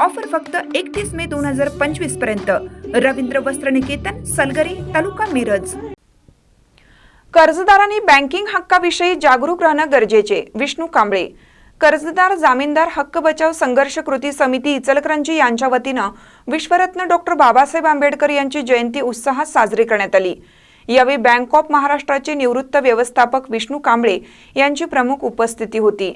Offer फक्त एकतीस मे दोन हजार पंचवीसपर्यंत. रवींद्र वस्त्र निकेतन सलगरी तालुका मिरज. कर्जदारांनी बँकिंग हक्काविषयी जागरूक राहणं गरजेचे विष्णू कांबळे. कर्जदार जामीनदार हक्क बचाव संघर्ष कृती समिती इचलकरंजी यांच्या वतीनं विश्वरत्न डॉक्टर बाबासाहेब आंबेडकर यांची जयंती उत्साहात साजरी करण्यात आली. यावेळी बँक ऑफ महाराष्ट्राचे निवृत्त व्यवस्थापक विष्णू कांबळे यांची प्रमुख उपस्थिती होती.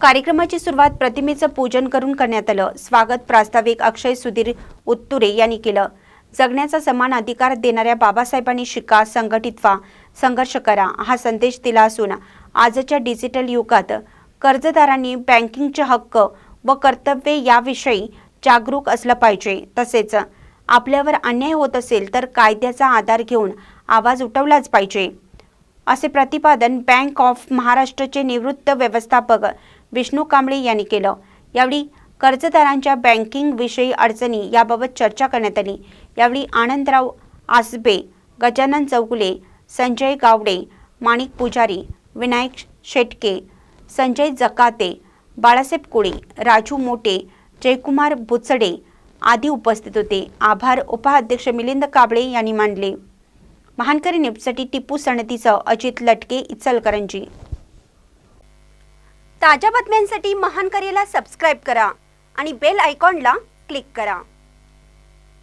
कार्यक्रमाची सुरुवात प्रतिमेचं पूजन करून करण्यात आलं. स्वागत प्रास्ताविक अक्षय सुधीर उत्तुरे यांनी केलं. जगण्याचा समान अधिकार देणाऱ्या बाबासाहेबांनी शिका संघटित व्हा संघर्ष करा हा संदेश दिला असून आजच्या डिजिटल युगात कर्जदारांनी बँकिंगचे हक्क व कर्तव्ये याविषयी जागरूक असलं पाहिजे. तसेच आपल्यावर अन्याय होत असेल तर कायद्याचा आधार घेऊन आवाज उठवलाच पाहिजे. असे प्रतिपादन बँक ऑफ महाराष्ट्रचे निवृत्त व्यवस्थापक विष्णू कांबळे यांनी केलं. यावेळी कर्जदारांच्या बँकिंग विषयी अडचणी याबाबत चर्चा करण्यात आली. यावेळी आनंदराव आसबे गजानन चौगुले संजय गावडे माणिक पुजारी विनायक शेटके संजय जकाते बाळासाहेब कुळे राजू मोटे जयकुमार बुचडे आदी उपस्थित होते. आभार. उपाध्यक्ष मिलिंद काबळे यांनी मानले. महानकरी न्यूजसाठी टिपू सणतीचं अजित लटके इचलकरंजी. ताज्या बातम्यांसाठी महानकरीला सबस्क्राईब करा आणि बेल आयकॉनला क्लिक करा.